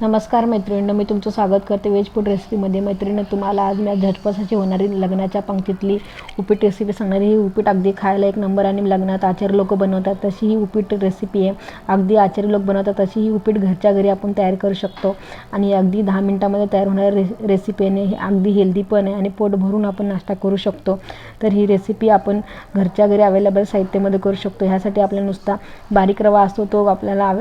नमस्कार मैत्रिणींनो मी तुमचं स्वागत करते वेज फूड रेसिपीमध्ये. मैत्रिणी तुम्हाला आज मी झटपसाची होणारी लग्नाच्या पंक्तीतली उपीट रेसिपी सांगणारी ही उपीट अगदी खायला एक नंबर आणि लग्नात आचार्य लोक बनवतात तशी ही उपीट रेसिपी आहे. अगदी आचार्य लोक बनवतात तशी ही उपीट घरच्या घरी आपण तयार करू शकतो. आणि अगदी दहा मिनटामध्ये तयार होणारी रे रेसिपी आहे ही अगदी हेल्दी पण आहे आणि पोट भरून आपण नाश्ता करू शकतो. तर ही रेसिपी आपण घरच्या घरी अवेलेबल साहित्यामध्ये करू शकतो. ह्यासाठी आपल्या नुसता बारीक रवा असतो तो आपल्याला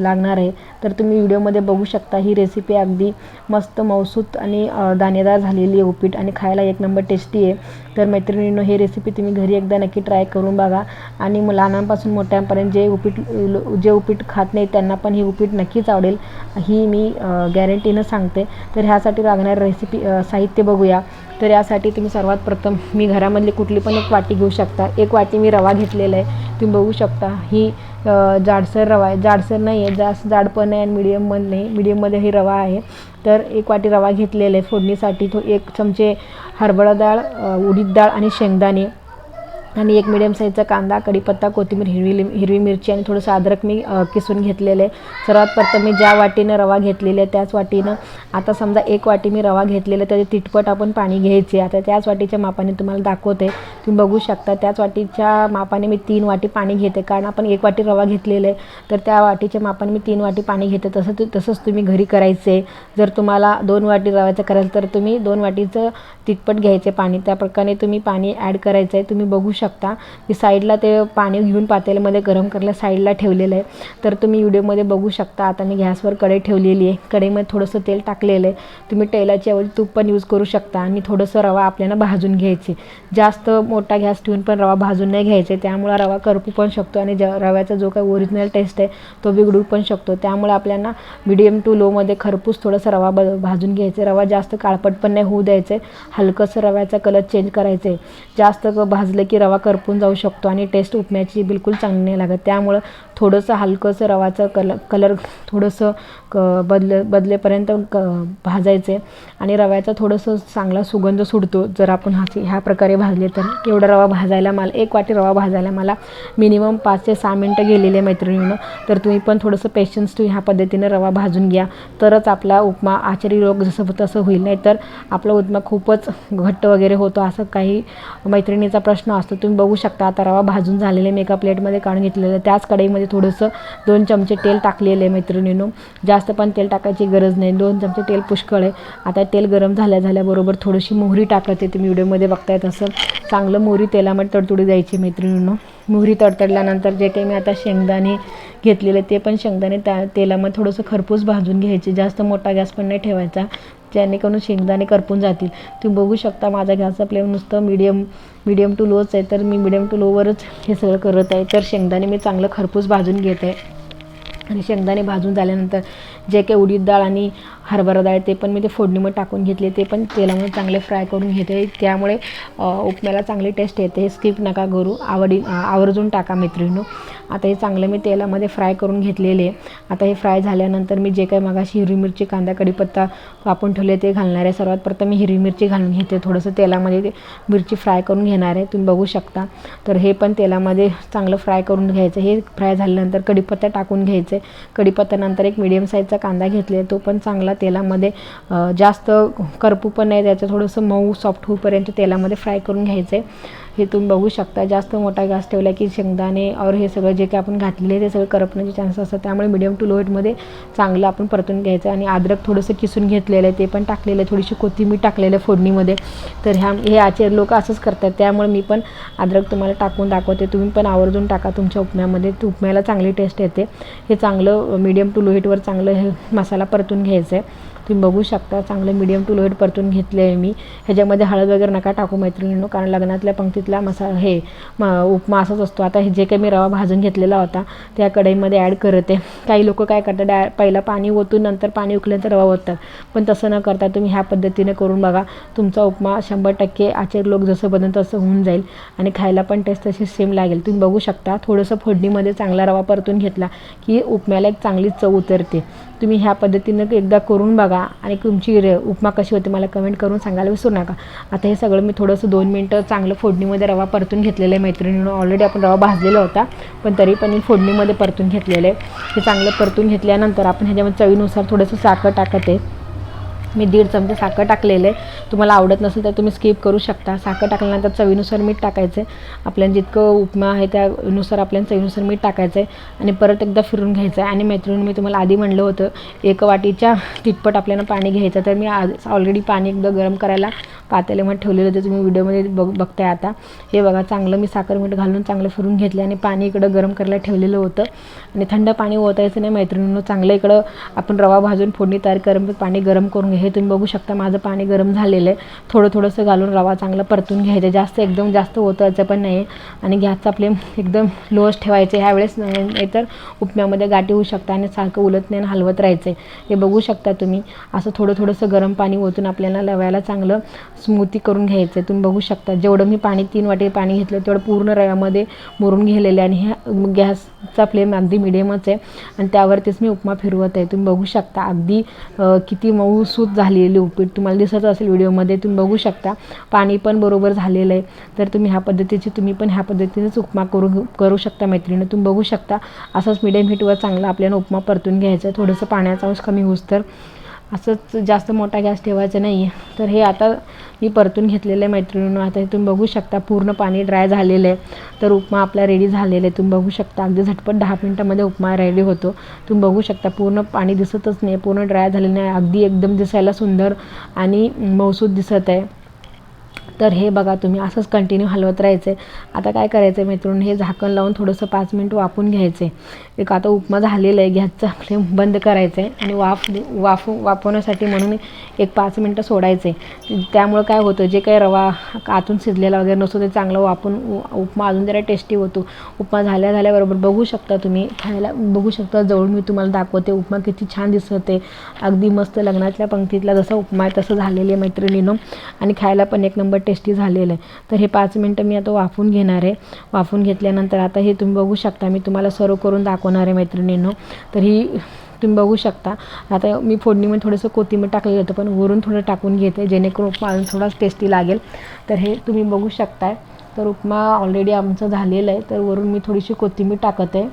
लागणार आहे. तर तुम्ही व्हिडिओमध्ये बघू शकता. ही रेसिपी अगदी मस्त मौसूत आणि दाणेदार झालेली आहे उपीट आणि खायला एक नंबर टेस्टी आहे. तर मैत्रिणींनो ही रेसिपी तुम्ही घरी एकदा नक्की ट्राय करून बघा. आणि मग लहानांपासून मोठ्यांपर्यंत जे उपीट लो- जे उपीट खात नाही त्यांना पण ही उपीट नक्कीच आवडेल. ही मी गॅरंटीनं सांगते. तर ह्यासाठी लागणारं रेसिपी साहित्य बघूया. तर यासाठी तुम्ही सर्वात प्रथम मी घरामधली कुठली पण एक वाटी घेऊ शकता. एक वाटी मी रवा घेतलेला आहे. तुम्ही बघू शकता. ही जाडसर रवा आहे. जाडसर नाही आहे जास्त जाड पण आहे आणि मिडियममध्ये नाही. मिडियममध्ये ही रवा आहे. तर एक वाटी रवा घेतलेला आहे फोडणीसाठी. तो एक चमचे हरभरा डाळ उडीद डाळ आणि शेंगदाणे आणि एक मिडियम साईजचा कांदा कढीपत्ता कोथिंबीर हिरवी हिरवी मिरची आणि थोडंसं अद्रक मी किसून घेतलेलं. आहे सर्वात प्रथम मी ज्या वाटीनं रवा घेतलेला आहे त्याच वाटीनं आता समजा एक वाटी मी रवा घेतलेला आहे त्याचे तिटपट आपण पाणी घ्यायचे आता त्याच वाटीच्या मापाने तुम्हाला दाखवते. तुम्ही बघू शकता त्याच वाटीच्या मापाने मी तीन वाटी पाणी घेते. कारण आपण एक वाटी रवा घेतलेला आहे तर त्या वाटीच्या मापाने मी तीन वाटी पाणी घेते. तसं तु- तसंच तुम्ही घरी करायचे. जर तुम्हाला दोन वाटी रव्याचं कराल तर तुम्ही दोन वाटीचं तिटपट घ्यायचे पाणी. त्या प्रकारे तुम्ही पाणी ॲड करायचं आहे. तुम्ही बघू शकता मी साईडला ते पाणी घेऊन पातेल्यामध्ये गरम करायला साईडला ठेवलेलं आहे. तर तुम्ही व्हिडिओमध्ये बघू शकता. आता मी गॅसवर कढई ठेवलेली आहे. कढईमध्ये थोडंसं तेल टाकलेलं आहे. तुम्ही तेलाची ऐवजी तूप पण यूज करू शकता. आणि थोडंसं रवा आपल्याला भाजून घ्यायचे. जास्त मोठा गॅस ठेवून पण रवा भाजून नाही घ्यायचे. त्यामुळे रवा करपू पण शकतो आणि ज रव्याचा जो काही ओरिजिनल टेस्ट आहे तो बिघडू पण शकतो. त्यामुळे आपल्याला मिडियम टू लोमध्ये खरपूस थोडंसं रवा ब भाजून घ्यायचे. रवा जास्त काळपट पण नाही होऊ द्यायचे. हलकंसं रव्याचा कलर चेंज करायचे. जास्त भाजलं की रवा करपून जाऊ शकतो आणि टेस्ट उपम्याची बिलकुल चांगली नाही लागत. त्यामुळं थोडंसं हलकंसं रवाचं कल कलर थोडंसं क बदल बदलेपर्यंत क भाजायचं. आहे आणि रव्याचा थोडंसं चांगला सुगंध सुटतो. जर आपण हा ह्या प्रकारे भाजले तर एवढा रवा भाजायला मला एक वाटी रवा भाजायला मला मिनिमम पाच ते सहा मिनटं गेलेले मैत्रिणीनं. तर तुम्ही पण थोडंसं पेशन्स ठेवून ह्या पद्धतीनं रवा भाजून घ्या. तरच आपला उपमा आचारी रोग जसं तसं होईल. नाही तर आपला उपमा खूपच घट्ट वगैरे होतो असं काही मैत्रिणीचा प्रश्न असतो. तुम्ही बघू शकता आता रवा भाजून झालेले मी एका प्लेटमध्ये काढून घेतलेलं आहे. त्याच कढईमध्ये थोडंसं दोन चमचे तेल टाकलेलं आहे मैत्रिणीनो. जास्त पण तेल टाकायची गरज नाही. दोन चमचे तेल पुष्कळ आहे. आता तेल गरम झाल्या झाल्याबरोबर थोडीशी मोहरी टाकायची तुम्ही व्हिडिओमध्ये बघताय तसं. चांगलं मोहरी तेलामध्ये तडतुडी द्यायची मैत्रिणीनो. मोहरी तडतडल्यानंतर जे काही मी आता शेंगदाणे घेतलेले ते पण शेंगदाणे त्या तेलामध्ये थोडंसं खरपूस भाजून घ्यायचे. जास्त मोठा गॅस पण नाही ठेवायचा. जेणेकरून शेंगदाणे करपून जातील. तुम्ही बघू शकता माझा गॅसचा फ्लेम नुसतं मीडियम मीडियम टू लोच आहे. तर मी मीडियम टू लोवरच हे सगळं करत आहे. तर शेंगदाणे मी चांगलं खरपूस भाजून घेत. आहे आणि शेंगदाणे भाजून झाल्यानंतर जे काही उडीद डाळ आणि हरभरा डाळ ते पण मी ते फोडणीमध्ये टाकून घेतले ते पण तेलामध्ये चांगले फ्राय करून घेते. त्यामुळे उपम्याला चांगली टेस्ट येते. हे स्किप नका करू. आवडी आवर्जून टाका मैत्रिणीनो. आता हे चांगलं मी तेलामध्ये फ्राय करून घेतलेले. आहे आता हे फ्राय झाल्यानंतर मी जे काही मगाशी हिरवी मिरची कांदा कढीपत्ता कापून ठेवले ते घालणार आहे. सर्वात प्रथम मी हिरवी मिरची घालून घेते. थोडंसं तेलामध्ये ते मिरची फ्राय करून घेणार आहे. तुम्ही बघू शकता. तर हे पण तेलामध्ये चांगलं फ्राय करून घ्यायचं. हे फ्राय झाल्यानंतर कढीपत्ता टाकून घ्यायचे. कढीपत्त्यानंतर एक मिडियम साईजचा कांदा घेतले तो पण चांगला तेलामध्ये जास्त करपू पण नाही त्याचं थोडंसं मऊ सॉफ्ट होईपर्यंत तेलामध्ये फ्राय करून घ्यायचं आहे हे तुम्ही बघू शकता. जास्त मोठा गॅस ठेवला की शेंगदाणे और हे सगळं जे काही आपण घातलेले ते सगळं करपण्याचे चान्सेस असतात. त्यामुळे मिडियम टू लो हीटमध्ये चांगलं आपण परतून घ्यायचं आणि अद्रक थोडंसं किसून घेतलेलं आहे ते पण टाकलेलं आहे. थोडीशी कोथिंबीर टाकलेलं आहे फोडणीमध्ये. तर ह्या हे आचार लोक असंच करतात. त्यामुळे मी पण अद्रक तुम्हाला टाकून दाखवते. तुम्ही पण आवर्जून टाका तुमच्या उपम्यामध्ये. उपम्याला चांगली टेस्ट येते. हे चांगलं मीडियम टू लो हीटवर चांगलं हे मसाला परतून घ्यायचं आहे. तुम्ही बघू शकता चांगलं मीडियम टू लो परतून घेतले आहे मी. ह्याच्यामध्ये हळद वगैरे नका टाकू मैत्रिणींनो कारण लग्नातल्या पंक्तीतला मसा हे म उपमा असाच असतो. आता हे जे काही मी रवा भाजून घेतलेला होता त्या कढईमध्ये ॲड करते. काही लोक काय करतात डाय पहिला पाणी ओतून नंतर पाणी उकल्यानंतर रवा ओततात. पण तसं न करता तुम्ही ह्या पद्धतीने करून बघा. तुमचा उपमा शंभर टक्के आचार लोक जसं बनवून तसं होऊन जाईल आणि खायला पण टेस्ट तशी सेम लागेल. तुम्ही बघू शकता थोडंसं फोडणीमध्ये चांगला रवा परतून घेतला की उपम्याला एक चांगली चव उतरते. तुम्ही ह्या पद्धतीनं एकदा करून बघा. बघा. आणि तुमची रे उपमा कशी होते मला कमेंट करून सांगायला विसरू नका. आता हे सगळं मी थोडंसं दोन मिनटं चांगलं फोडणीमध्ये रवा परतून घेतलेलं आहे मैत्रिणीनं. ऑलरेडी आपण रवा भाजलेला होता पण तरी पण मी फोडणीमध्ये परतून घेतलेलं आहे. हे चांगलं परतून घेतल्यानंतर आपण ह्याच्यामध्ये चवीनुसार थोडंसं साखर टाकत आहे. मी दीड चमचे साखर टाकलेलं आहे. तुम्हाला आवडत नसेल तर तुम्ही स्किप करू शकता. साखर टाकल्यानंतर चवीनुसार मीठ टाकायचं आहे. आपल्याला जितकं उपमा आहे त्यानुसार आपल्याला चवीनुसार मीठ टाकायचं आहे. आणि परत एकदा फिरून घ्यायचं आहे. आणि मैत्रिणी मी तुम्हाला आधी म्हणलं होतं एक वाटीच्या तिप्पट आपल्याला पाणी घ्यायचं तर मी आज ऑलरेडी पाणी एकदा गरम करायला पातेल्यामध्ये ठेवलेलं होतं तुम्ही व्हिडिओमध्ये बघ बघताय आता. हे बघा चांगलं मी साखर मीठ घालून चांगलं फिरून घेतलं आणि पाणी इकडं गरम करायला ठेवलेलं होतं. आणि थंड पाणी ओतायचं नाही मैत्रिणीनं. चांगलं इकडं आपण रवा भाजून फोडणी तयार करून पाणी गरम करून घ्यायचं. हे तुम्ही बघू शकता माझं पाणी गरम झालेलं आहे. थोडं थोडंसं घालून रवा चांगला परतून घ्यायचं. जास्त एकदम जास्त ओतायचं पण नाही. आणि गॅसचा फ्लेम एकदम लोच ठेवायचे. ह्यावेळेस नाहीतर उपम्यामध्ये गाठी होऊ शकता आणि सारखं उलत नाही आणि हलवत राहायचं हे बघू शकता तुम्ही. असं थोडं थोडंसं गरम पाणी ओतून आपल्याला रव्याला चांगलं स्मूथी करून घ्यायचं तुम्ही बघू शकता. जेवढं मी पाणी तीन वाटी पाणी घेतलं तेवढं पूर्ण रव्यामध्ये मुरून घेलेलं आणि ह्या गॅसचा फ्लेम अगदी मिडियमच आहे. आणि त्यावरतीच मी उपमा फिरवत आहे. तुम्ही बघू शकता. अगदी किती मऊसूत झालेली उपीट तुम्हाला दिसत असेल व्हिडिओमध्ये तुम्ही बघू शकता. पाणी पण बरोबर झालेलं आहे. तर तुम्ही ह्या पद्धतीची तुम्ही पण ह्या पद्धतीनेच उपमा करू करू शकता मैत्रिणी. तुम्ही बघू शकता असंच मिडियम हीटवर चांगला आपल्याला उपमा परतून घ्यायचा आहे. थोडंसं पाण्याचा अंश कमी होऊस तर असंच जास्त मोठा गॅस ठेवायचा नाही आहे तर हे आता मी परतून घेतलेलं आहे मैत्रिणीनं. आता हे तुम्ही बघू शकता पूर्ण पाणी ड्राय झालेलं आहे. तर उपमा आपला रेडी झालेला आहे. तुम्ही बघू शकता अगदी झटपट दहा मिनटामध्ये उपमा रेडी होतो. तुम्ही बघू शकता पूर्ण पाणी दिसतच नाही पूर्ण ड्राय झालेलं नाही. अगदी एकदम दिसायला सुंदर आणि मौसूद दिसत आहे. तर हे बघा तुम्ही असंच कंटिन्यू हलवत राहायचं. आहे आता काय करायचं आहे मित्रांनो हे झाकण लावून थोडंसं पाच मिनिट वाफून घ्यायचं. आहे एक आता उपमा झालेला आहे गॅसचा फ्लेम बंद करायचं आहे आणि वाफ वाफू वाफवण्यासाठी म्हणून एक पाच मिनटं सोडायचं. आहे त्यामुळं काय होतं जे काही रवा आतून शिजलेला वगैरे नसतो ते चांगलं वाफून उ- उपमा अजून जरा टेस्टी होतो. उपमा झाल्या झाल्याबरोबर बघू शकता तुम्ही खायला बघू शकता. जवळ मी तुम्हाला दाखवते उपमा किती छान दिसते. अगदी मस्त लग्नातल्या पंक्तीतला जसा उपमा आहे तसं झालेली आहे मैत्रिणीनं. आणि खायला पण एक नंबर टेस्टी झालेलं आहे. तर हे पाच मिनटं मी आता वाफून घेणार आहे. वाफून घेतल्यानंतर आता हे तुम्ही बघू शकता मी तुम्हाला सर्व करून दाखवणार आहे मैत्रिणींनो. तर ही तुम्ही बघू शकता. आता मी फोडणीमध्ये थोडंसं कोथिंबीर टाकलेलं होतं पण वरून थोडं टाकून घेते जेणेकरून उपमा थोडाच टेस्टी लागेल. तर हे तुम्ही बघू शकताय. तर उपमा ऑलरेडी आमचं झालेलं आहे. तर वरून मी थोडीशी कोथिंबीर टाकत आहे.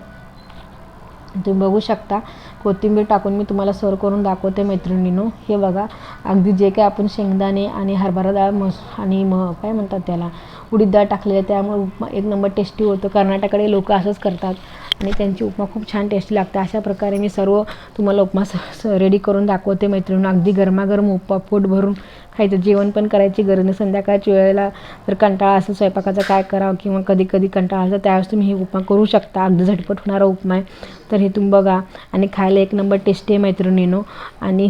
तुम्ही बघू शकता. कोथिंबीर टाकून मी तुम्हाला सर्व करून दाखवते मैत्रिणीनो. हे बघा अगदी जे काय आपण शेंगदाणे आणि हरभरा डाळ मस आणि म काय म्हणतात त्याला उडीद डाळ टाकलेली आहे त्यामुळे उपमा एक नंबर टेस्टी होतं. कर्नाटकडे लोक असंच करतात आणि त्यांची उपमा खूप छान टेस्टी लागते. अशा प्रकारे मी सर्व तुम्हाला उपमा स रेडी करून दाखवते मैत्रिणी अगदी गरमागरम उपमा पोट भरून खायचं जेवण पण करायची गरज नाही. संध्याकाळच्या वेळेला जर कंटाळा असं स्वयंपाकाचा काय करावं किंवा कधी कधी कंटाळा असं त्यावेळेस तुम्ही ही उपमा करू शकता. अगदी झटपट होणारा उपमा आहे. तर हे तुम्ही बघा. आणि खायला एक नंबर टेस्टी आहे मैत्रिणीनो. आणि